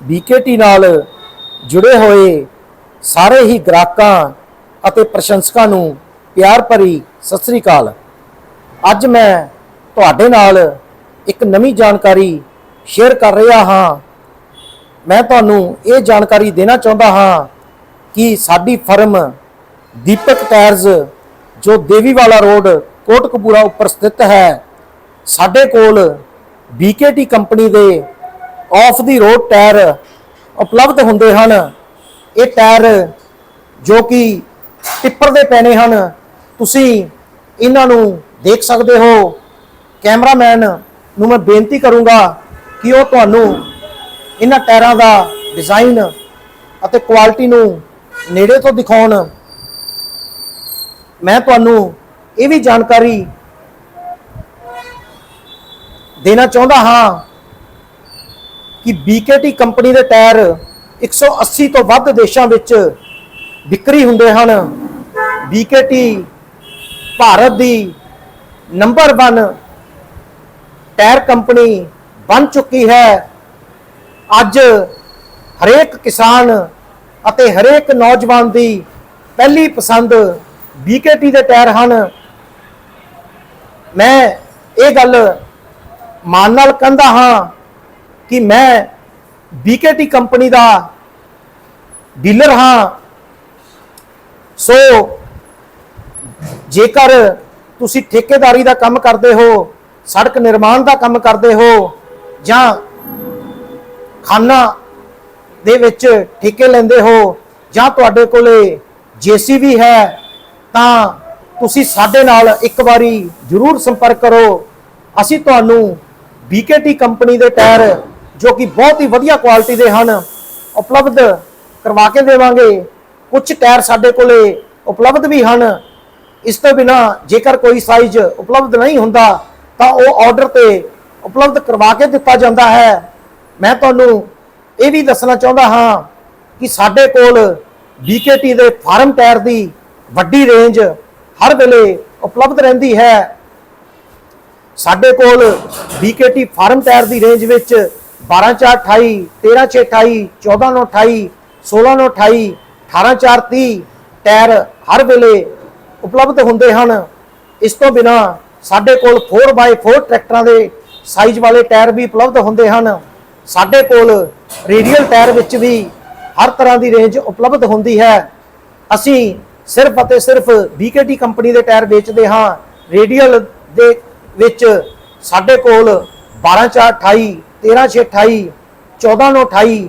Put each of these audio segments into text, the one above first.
BKT ਨਾਲ ਜੁੜੇ ਹੋਏ ਸਾਰੇ ਹੀ ਗ੍ਰਾਹਕਾਂ ਅਤੇ ਪ੍ਰਸ਼ੰਸਕਾਂ ਨੂੰ ਪਿਆਰ ਭਰੀ ਸਤਿ ਸ੍ਰੀ ਅਕਾਲ। ਅੱਜ ਮੈਂ ਤੁਹਾਡੇ ਨਾਲ ਇੱਕ ਨਵੀਂ ਜਾਣਕਾਰੀ ਸ਼ੇਅਰ ਕਰ ਰਿਹਾ ਹਾਂ। ਮੈਂ ਤੁਹਾਨੂੰ ਇਹ ਜਾਣਕਾਰੀ ਦੇਣਾ ਚਾਹੁੰਦਾ ਹਾਂ ਕਿ ਸਾਡੀ ਫਰਮ ਦੀਪਕ ਟਾਇਰਸ ਜੋ ਦੇਵੀਵਾਲਾ ਰੋਡ, ਕੋਟਕਪੂਰਾ ਉੱਪਰ ਸਥਿਤ ਹੈ, ਸਾਡੇ ਕੋਲ BKT ਕੰਪਨੀ ਦੇ ਆਫ ਦੀ ਰੋਡ ਟਾਇਰ ਉਪਲਬਧ ਹੁੰਦੇ ਹਨ। ਇਹ ਟਾਇਰ ਜੋ ਕਿ ਟਿੱਪਰ ਦੇ ਪੈਣੇ ਹਨ, ਤੁਸੀਂ ਇਹਨਾਂ ਨੂੰ ਦੇਖ ਸਕਦੇ ਹੋ। ਕੈਮਰਾਮੈਨ ਨੂੰ ਮੈਂ ਬੇਨਤੀ ਕਰੂੰਗਾ ਕਿ ਉਹ ਤੁਹਾਨੂੰ ਇਹਨਾਂ ਟਾਇਰਾਂ ਦਾ ਡਿਜ਼ਾਈਨ ਅਤੇ ਕੁਆਲਿਟੀ ਨੂੰ ਨੇੜੇ ਤੋਂ ਦਿਖਾਉਣ। ਮੈਂ ਤੁਹਾਨੂੰ ਇਹ ਵੀ ਜਾਣਕਾਰੀ ਦੇਣਾ ਚਾਹੁੰਦਾ ਹਾਂ ਕਿ BKT ਕੰਪਨੀ ਦੇ ਟਾਇਰ 180 ਤੋਂ ਵੱਧ ਦੇਸ਼ਾਂ ਵਿੱਚ ਵਿਕਰੀ ਹੁੰਦੇ ਹਨ। BKT ਭਾਰਤ ਦੀ ਨੰਬਰ 1 ਟਾਇਰ ਕੰਪਨੀ ਬਣ ਚੁੱਕੀ ਹੈ। ਅੱਜ ਹਰੇਕ ਕਿਸਾਨ ਅਤੇ ਹਰੇਕ ਨੌਜਵਾਨ ਦੀ ਪਹਿਲੀ ਪਸੰਦ BKT ਦੇ ਟਾਇਰ ਹਨ। ਮੈਂ ਇਹ ਗੱਲ ਮਾਨ ਨਾਲ ਕਹਿੰਦਾ ਹਾਂ ਕਿ ਮੈਂ BKT ਕੰਪਨੀ ਦਾ ਡੀਲਰ ਹਾਂ। ਸੋ ਜੇਕਰ ਤੁਸੀਂ ਠੇਕੇਦਾਰੀ ਦਾ ਕੰਮ ਕਰਦੇ ਹੋ, ਸੜਕ ਨਿਰਮਾਣ ਦਾ ਕੰਮ ਕਰਦੇ ਹੋ, ਜਾਂ ਖਾਨਾ ਦੇ ਵਿੱਚ ਠੇਕੇ ਲੈਂਦੇ ਹੋ, ਜਾਂ ਤੁਹਾਡੇ ਕੋਲੇ ਜੀਸੀਬੀ ਹੈ, ਤਾਂ ਤੁਸੀਂ ਸਾਡੇ ਨਾਲ ਇੱਕ ਵਾਰੀ ਜ਼ਰੂਰ ਸੰਪਰਕ ਕਰੋ। ਅਸੀਂ ਤੁਹਾਨੂੰ BKT ਕੰਪਨੀ ਦੇ ਟਾਇਰ ਜੋ ਕਿ ਬਹੁਤ ਹੀ ਵਧੀਆ ਕੁਆਲਿਟੀ ਦੇ ਹਨ, ਉਪਲਬਧ ਕਰਵਾ ਕੇ ਦੇਵਾਂਗੇ। ਕੁਝ ਟਾਇਰ ਸਾਡੇ ਕੋਲੇ ਉਪਲਬਧ ਵੀ ਹਨ। ਇਸ ਤੋਂ ਬਿਨਾ ਜੇਕਰ ਕੋਈ ਸਾਈਜ਼ ਉਪਲਬਧ ਨਹੀਂ ਹੁੰਦਾ, ਤਾਂ ਉਹ ਆਰਡਰ ਤੇ ਉਪਲਬਧ ਕਰਵਾ ਕੇ ਦਿੱਤਾ ਜਾਂਦਾ ਹੈ। ਮੈਂ ਤੁਹਾਨੂੰ ਇਹ ਵੀ ਦੱਸਣਾ ਚਾਹੁੰਦਾ ਹਾਂ ਕਿ ਸਾਡੇ ਕੋਲ BKT ਦੇ ਫਾਰਮ ਟਾਇਰ ਦੀ ਵੱਡੀ ਰੇਂਜ ਹਰ ਵੇਲੇ ਉਪਲਬਧ ਰਹਿੰਦੀ ਹੈ। ਸਾਡੇ ਕੋਲ BKT ਫਾਰਮ ਟਾਇਰ ਦੀ ਰੇਂਜ ਵਿੱਚ 12428 13628 14928 16928 18430 ਟਾਇਰ ਹਰ ਵੇਲੇ ਉਪਲਬਧ ਹੁੰਦੇ ਹਨ। ਇਸ ਤੋਂ ਬਿਨਾ ਸਾਡੇ ਕੋਲ 4x4 ਟਰੈਕਟਰਾਂ ਦੇ ਸਾਈਜ਼ ਵਾਲੇ ਟਾਇਰ ਵੀ ਉਪਲਬਧ ਹੁੰਦੇ ਹਨ। ਸਾਡੇ ਕੋਲ ਰੇਡੀਅਲ ਟਾਇਰ ਵਿੱਚ ਵੀ ਹਰ ਤਰ੍ਹਾਂ ਦੀ ਰੇਂਜ ਉਪਲਬਧ ਹੁੰਦੀ ਹੈ। ਅਸੀਂ ਸਿਰਫ ਅਤੇ ਸਿਰਫ BKT ਕੰਪਨੀ ਦੇ ਟਾਇਰ ਵੇਚਦੇ ਹਾਂ। ਰੇਡੀਅਲ ਦੇ ਵਿੱਚ ਸਾਡੇ ਕੋਲ 12428 13628 14928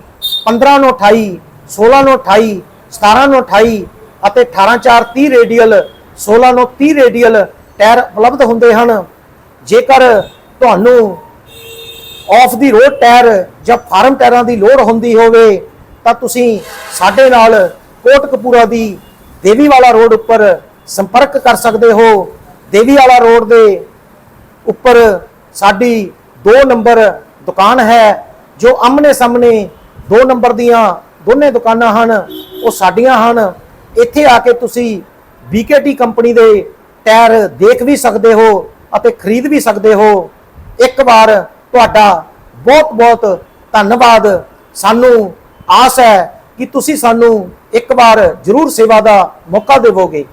15928 16928 17928 ਅਤੇ 18430 ਰੇਡੀਅਲ 16930 ਰੇਡੀਅਲ ਟਾਇਰ ਉਪਲਬਧ ਹੁੰਦੇ ਹਨ। ਜੇਕਰ ਤੁਹਾਨੂੰ ਆਫ ਦੀ ਰੋਡ ਟਾਇਰ ਜਾਂ ਫਾਰਮ ਟਾਇਰਾਂ ਦੀ ਲੋੜ ਹੁੰਦੀ ਹੋਵੇ, ਤਾਂ ਤੁਸੀਂ ਸਾਡੇ ਨਾਲ ਕੋਟਕਪੂਰਾ ਦੀ ਦੇਵੀਵਾਲਾ ਰੋਡ ਉੱਪਰ ਸੰਪਰਕ ਕਰ ਸਕਦੇ ਹੋ। ਦੇਵੀ ਵਾਲਾ ਰੋਡ ਦੇ ਉੱਪਰ ਸਾਡੀ 2 ਨੰਬਰ ਦੁਕਾਨ ਹੈ, ਜੋ ਆਮਨੇ ਸਾਹਮਣੇ 2 ਨੰਬਰ ਦੀਆਂ ਦੋਨੇ ਦੁਕਾਨਾਂ ਹਨ, ਉਹ ਸਾਡੀਆਂ ਹਨ। ਇੱਥੇ ਆ ਕੇ ਤੁਸੀਂ BKT ਕੰਪਨੀ ਦੇ ਟਾਇਰ ਦੇਖ ਵੀ ਸਕਦੇ ਹੋ ਅਤੇ ਖਰੀਦ ਵੀ ਸਕਦੇ ਹੋ। ਇੱਕ ਵਾਰ ਤੁਹਾਡਾ ਬਹੁਤ ਬਹੁਤ ਧੰਨਵਾਦ। ਸਾਨੂੰ ਆਸ ਹੈ ਕਿ ਤੁਸੀਂ ਸਾਨੂੰ ਇੱਕ ਵਾਰ ਜ਼ਰੂਰ ਸੇਵਾ ਦਾ ਮੌਕਾ ਦੇਵੋਗੇ।